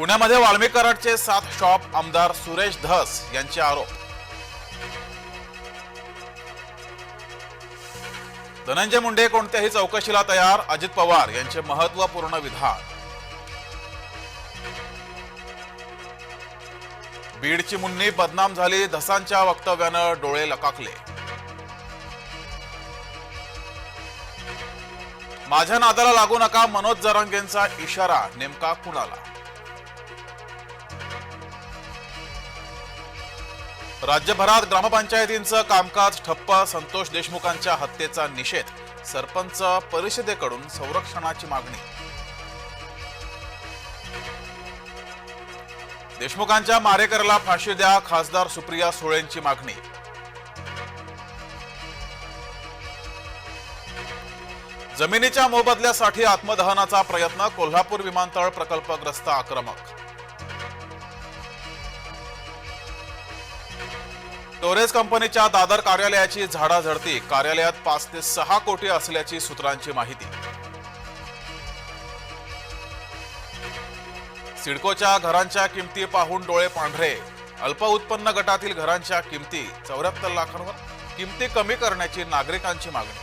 पुण्यामध्ये वाल्मीकराडचे सात शॉप आमदार सुरेश धस यांचे आरोप. धनंजय मुंडे कोणत्याही चौकशीला तयार? अजित पवार यांचे महत्त्वपूर्ण विधान. बीडची मुन्नी बदनाम झाली धसांच्या वक्तव्यानं डोळे लकाकले. माझ्या नादाला लागू नका मनोज जरांगेंचा इशारा नेमका कुणाला? राज्यभरात ग्रामपंचायतींचं कामकाज ठप्प संतोष देशमुखांच्या हत्येचा निषेध सरपंच परिषदेकडून संरक्षणाची मागणी. देशमुखांच्या मारेकरला फाशी द्या खासदार सुप्रिया सुळेंची मागणी. जमिनीच्या मोबदल्यासाठी आत्मदहनाचा प्रयत्न कोल्हापूर विमानतळ प्रकल्पग्रस्त आक्रमक. टोरेज कंपनीच्या दादर कार्यालयाची झाडाझडती. कार्यालयात पाच ते सहा कोटी असल्याची सूत्रांची माहिती. सिडकोच्या घरांच्या किमती पाहून डोळे पांढरे. अल्प उत्पन्न गटातील घरांच्या किमती चौऱ्याहत्तर लाखांवर. किमती कमी करण्याची नागरिकांची मागणी.